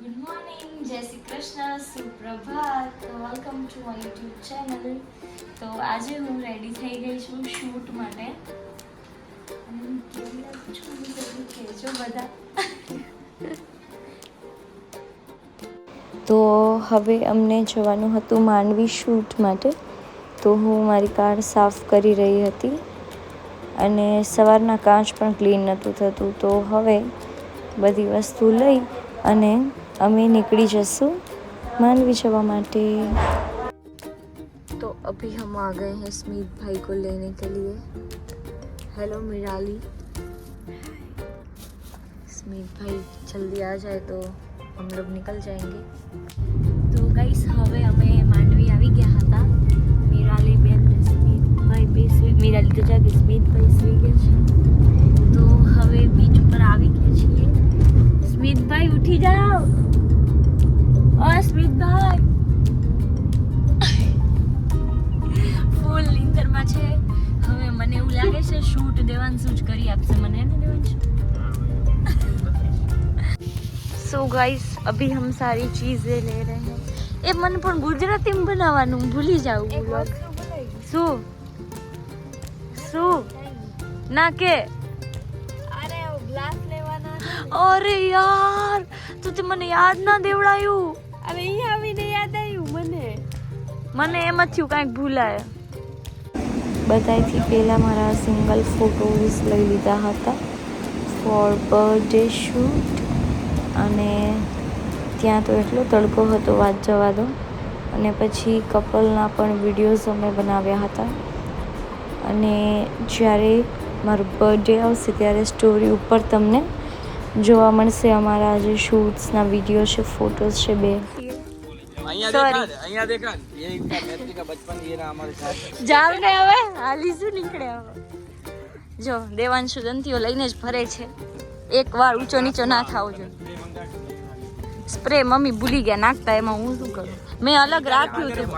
Good morning Jai Shri Krishna સુપ્રભાત welcome to my YouTube તો આજે હું રેડી થઈ ગઈ છું શૂટ માટે. કહેજો બધા. તો હવે અમને જવાનું હતું માંડવી શૂટ માટે. તો હું મારી કાર સાફ કરી રહી હતી. અને સવારના કાચ પણ ક્લીન નહોતું થતું. તો હવે બધી વસ્તુ લઈ અને અમે નીકળી જશું માંડવી જવા માટે तो अभी हम आ गए हैं स्मित भाई को लेने के लिए हेलो मिराली स्मित भाई जल्दी आ जाए तो हम लोग निकल जाएंगे તો ગાઈસ હવે અમે માંડવી આવી ગયા હતા મીરાલી બેન ને સ્મિતભાઈ બે સુઈ મીરાલી તો જાગી સ્મિતભાઈ સુઈ ગયા છે તો હવે બીચ ઉપર આવી ગયા છીએ સ્મિતભાઈ ઉઠી જાઓ અસ્મિતભાઈ ફૂલ નીંદરમાં છે. હવે મને એવું લાગે છે શૂટ દેવાંશુ જ કરી આપશે. મને ને દેવાંશુ સો ગાઈસ અભી હમ સારી ચીઝે લે રહે હૈ. એ મને પણ ગુજરાતીમાં બનાવવાનું ભૂલી જાઉં વ્લોગ શું? શું? ના કે. અરે અરે યાર તું તે મને યાદ ના દેવડાયું. હવે અહીંયા આવીને યાદ આવ્યું મને. મને એમ જ થયું કાંઈક ભૂલાય. બધાથી પહેલાં મારા સિંગલ ફોટોઝ લઈ લીધા હતા. ફોર બર્થડે શૂટ અને ત્યાં તો એટલો તડકો હતો વાત જવા દો અને પછી કપલના પણ વિડીયોઝ અમે બનાવ્યા હતા. અને જ્યારે મારો બર્થડે આવશે ત્યારે સ્ટોરી ઉપર તમને જોવા મળશે અમારા જે શૂટ્સના વીડિયો છે ફોટોઝ છે બે. જાવ ને જો દેવાંશુ દંતીઓ લઈને જ ફરે છે. એક વાર ઊંચો નીચો ના થાવ જોઈએ સ્પ્રે મમ્મી ભૂલી ગયા નાખતા એમાં હું શું કરું? મેં અલગ રાખ્યું હતું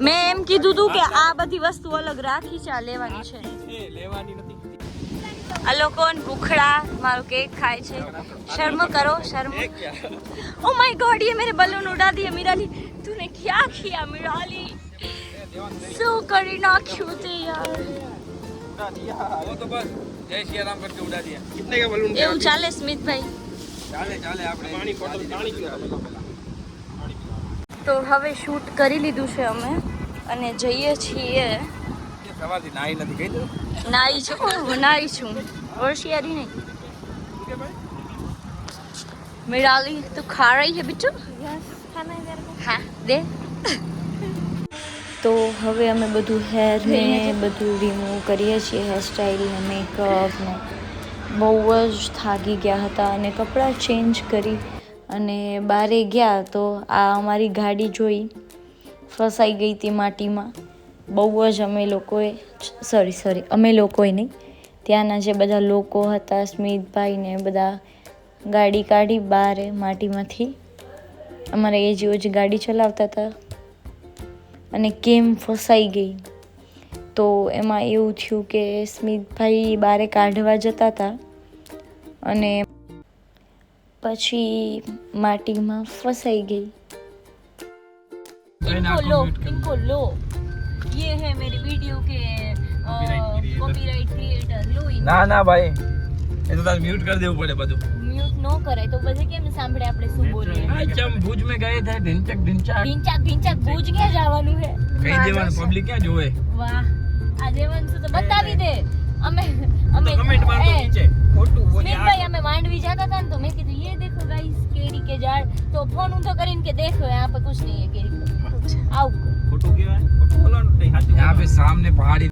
મેં એમ કીધું હતું કે આ બધી વસ્તુ અલગ રાખી છે આ લેવાની છે લેવાની નથી. આ લોકો ભૂખડા મારો કેક ખાય છે શર્મ કરો શર્મ ओ माय गॉड ये मेरे बलून उड़ा दिए मिराली तूने क्या किया मिराली શું કરી નાખ્યું તે યાર उड़ा दिया वो तो बस जय श्री राम करके उड़ा दिया कितने का बलून એવું ચાલે સ્મિતભાઈ ચાલે ચાલે આપણે પાણી બોટલ પાણી પીવા તો હવે શૂટ કરી લીધું છે અમે અને જઈએ છીએ સવારથી નાઈ નથી કહી દઉં નાઈ છું હું નાઈ છું હોશિયારી નહીં મિરાલી તું ખા રહી है बिट्टू હા દે તો હવે અમે બધું હેર ને બધું રિમૂવ કરીએ છીએ હેરસ્ટાઈલ ને મેકઅપ ને બહુ જ થાકી ગયા હતા અને કપડાં ચેન્જ કરી અને બારે ગયા તો આ અમારી ગાડી જોઈ ફસાઈ ગઈ હતી માટીમાં બહુ જ અમે લોકોએ સોરી સોરી અમે લોકોએ નહીં. ત્યાંના જે બધા લોકો હતા, સ્મિતભાઈ ને બધા, ગાડી કાઢી બહાર માટીમાંથી. અમારા એ જેવો જ ગાડી ચલાવતા હતા. અને કેમ ફસાઈ ગઈ. તો એમાં એવું થયું કે સ્મિતભાઈ બારે કાઢવા જતા હતા. અને પછી માટીમાં ફસાઈ ગઈ. લો લો ये है मेरी वीडियो के कॉपीराइट क्रिएटर लो ના ના ભાઈ એ તો તારે મ્યુટ કરી દેવું પડે બધું મ્યુટ નો કરાય તો પછી કેમ સાંભળે આપણે શું બોલીએ ચમ ભુજ में गए थे ढिंचक ढिंचक ઢીંચાક ઢીંચાક ભૂજ ક્યાં જવાનું છે કહી દેવાનું પબ્લિક ક્યાં જોવે વાહ આ દેવાંશુ તો બતાવી દે અમે અમે કમેન્ટ મારતો એ, નીચે ખોટું બોલી સ્મિતભાઈ અમે માંડવી જતા હતા ને તો મેં કીધું ये देखो गाइस केरी के झाड़ तो फोन ઊંધો કરીને કે देखो यहाँ पे कुछ नहीं है केरी का આવું ખોટું કહેવાય? ખોટું બોલવાનું નહીં સાચું યહાં સામને પહાડી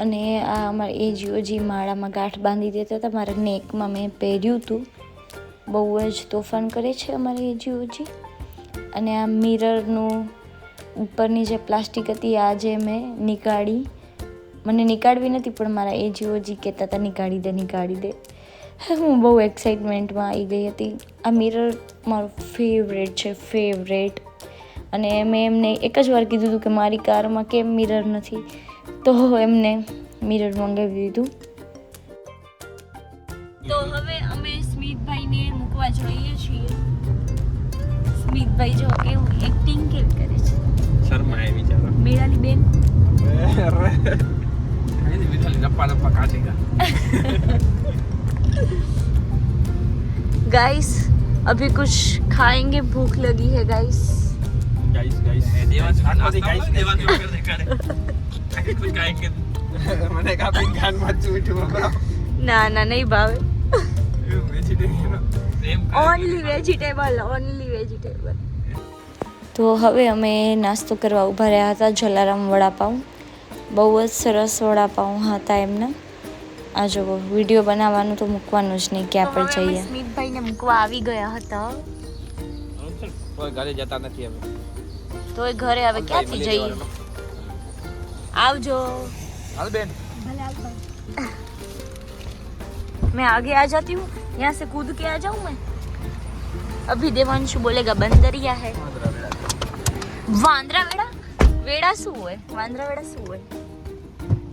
અને આ અમારે એ જીઓજી માળામાં ગાંઠ બાંધી દેતા હતા મારા નેકમાં મેં પહેર્યું હતું. બહુ જ તોફાન કરે છે અમારે એ જીઓજી અને આ મિરરનું ઉપરની જે પ્લાસ્ટિક હતી આજે મેં નીકાળી. મને નીકાળવી નથી પણ મારા એ જીઓજી કહેતા હતા નીકાળી દે નીકાળી દે. હું બહુ એક્સાઇટમેન્ટમાં આવી ગઈ હતી. આ મિરર મારો ફેવરેટ છે ફેવરેટ અને મેં એમને એક જ વાર કીધું હતું કે મારી કારમાં કેમ મિરર નથી. તો એમને મિરર મંગાવી દીધું. તો હવે અમે સ્મિતભાઈને મૂકવા જોઈએ છીએ. સ્મિતભાઈ જો કેવું એક્ટિંગ કેવી કરે છે. શર્મા એ બિચારો. મેરાલી બેન. લપ્પા કાઢી કાઢેગા गाइस अभी कुछ खाएंगे भूख लगी है guys guys guys Devansh ખાનમાંથી guys Devansh કર દે કરે कुछ खाएंगे મને કાપીને ખાનમાં ચૂઠું બરાબર ના ના નહીં ભાવે વેજીટેરિયન પ્રેમ ઓનલી વેજીટેબલ ઓનલી વેજીટેબલ તો હવે અમે નાસ્તો કરવા ઊભા રહ્યા હતા જલારામ વડાપાઉં બહુ જ સરસ વડાપાઉં હતા એમના આ જો વિડીયો બનાવવાનું તો મૂકવાનું જ નહીં ક્યાં પર જઈએ સ્મિતભાઈને મૂકવા આવી ગયા હતા કોઈ ઘરે જતા નથી હવે તો એ ઘરે હવે ક્યાંથી જઈએ આવજો હાલ બેન मैं आगे आ जाती हूँ यहाँ से कूद के आ जाऊँ मैं अभी देवांशु बोलेगा बंदरिया है वांद्रा वेड़ा वेड़ा શું હોય વાંદરા વેડા શું હોય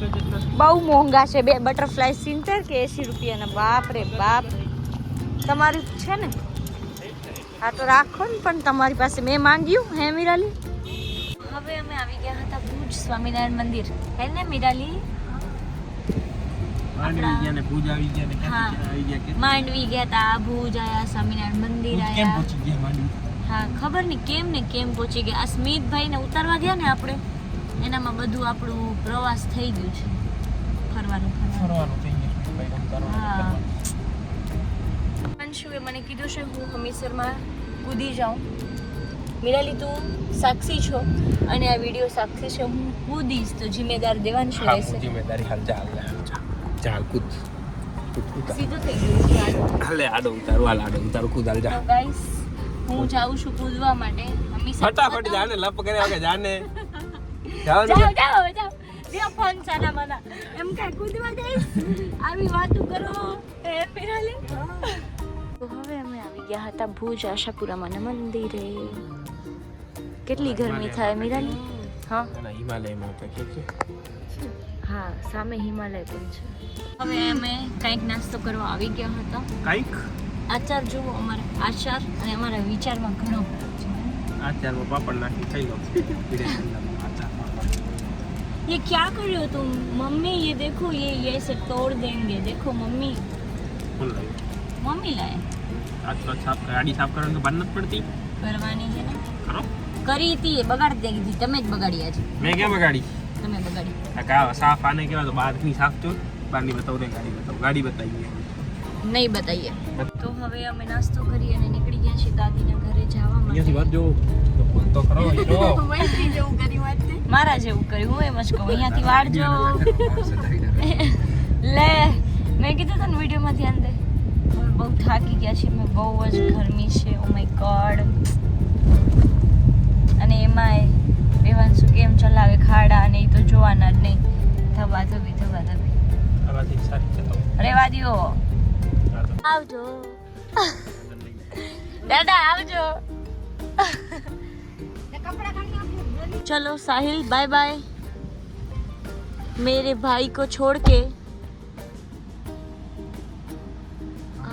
બહુ મોંઘા છે. બે બટરફ્લાય સિત્તેર કે એંસી રૂપિયાના બાપ રે બાપ. તમારી છે ને? હા તો રાખો ને પણ તમારી પાસે મેં માંગ્યું હે મિરાલી? હવે અમે આવી ગયા હતા ભુજ સ્વામિનારાયણ મંદિર. હે ને મિરાલી? માંડવી ગયા ને પૂજા આવી ગયા ને હા. ક્યાં આવી ગયા કે માંડવી ગયા હતા ભુજ આયા સ્વામિનારાયણ મંદિર કેમ આયા. પહોંચી ગયા માંડવી? હા ખબર નહીં કેમ ને કેમ પહોંચી ગયા. આ સ્મિતભાઈને ઉતારવા ગયા ને આપણે? એનામાં બધું આપણું પ્રવાસ થઈ ગયું છે. ફરવાનું ફરવાનું. થઈ ગયું હા. અંશુએ મને કીધું છે હું હમીસરમાં કૂદી જાઉં. મિરાલી તું સાક્ષી છો અને આ વીડિયો સાક્ષી છે હું કૂદીશ. તો જિમ્મેદાર દેવાંશુ હા રહેશે? જિમ્મેદારી હાલ ચાલ ચાલ કૂદ. કૂદ સીધું થઈ ગયું. હાલે આડો ઉતારું હાલ આડો ઉતારું કૂદ જા. ગાઈસ હું જાઉં છું કૂદવા માટે. ફટાફટ જાને લપ કરે જાને. જાઓ જાઓ જાઓ. જ્યાં ફોન ચાના મના એમ કાંઈ કૂદવા જઈશ આવી વાતો કરો એ મિરાલી તો હવે અમે આવી ગયા હતા ભુજ આશાપુરામાના મંદિરે. કેટલી ગરમી થાય મીરાની હા? હિમાલય હિમાલયમાં કે છે. હા સામે હિમાલય પણ છે. હવે અમે કંઈક નાસ્તો કરવા આવી ગયા હતા. કંઈક? આચાર જુઓ અમારા આચાર અને અમારા વિચારમાં ઘણો ફરક છે. આચારમાં પાપડ નાખી ખાઈ લો ये क्या कर रहे हो तुम मम्मी ये देखो ये ये ऐसे तोड़ देंगे देखो मम्मी ફૂલ લાગ્યું મમ્મી લાય આજ તો સાફ ગાડી સાફ કરવાની તો બાર નથી પડતી કરવાની છે ને કરો કરી હતી એ બગાડી દે કીધી તમે જ બગાડી આજે મેં કેમ ગાડી તમે બગાડી આ કા સાફ આને કેવા તો બહારની સાફ તો બહારની બતાવું દે ગાડી બતાવું ગાડી બતાવી નહીં બતાવીએ તો હવે અમે નાસ્તો કરી અને નીકળી ગયા છીએ દાદીના ઘરે જવા માટે. વાત જો તો જેવું કર્યું મારા જેવું કર્યું હું એમ જ કહું. અહીંયાથી વાળજો લે મેં કીધું તને વિડીયોમાં ધ્યાન દે બહુ થાકી ગયા છે મેં બહુ જ ગરમી છે ઓ માય ગોડ અને એમાંય શું કેમ ચલાવે ખાડા અને એ તો જોવાના જ નહીં. ધબા ધબી ધબા ધબી. રેવા તો આવજો દાદા આવજો चलो साहिल बाय बाय मेरे भाई को छोड़ के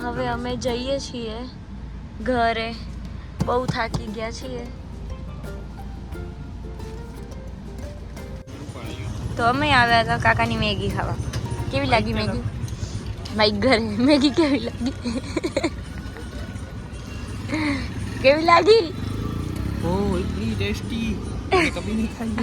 હવે અમે જઈએ છીએ ઘરે બહુ થાકી ગયા છીએ તો અમે આવ્યા હતા કાકાની મેગી ખાવા કેવી લાગી મેગી મારી ઘરે. મેગી કેવી લાગી? કેવી લાગી? ઓ એટલી ટેસ્ટી. કભી નહીં ખાઈ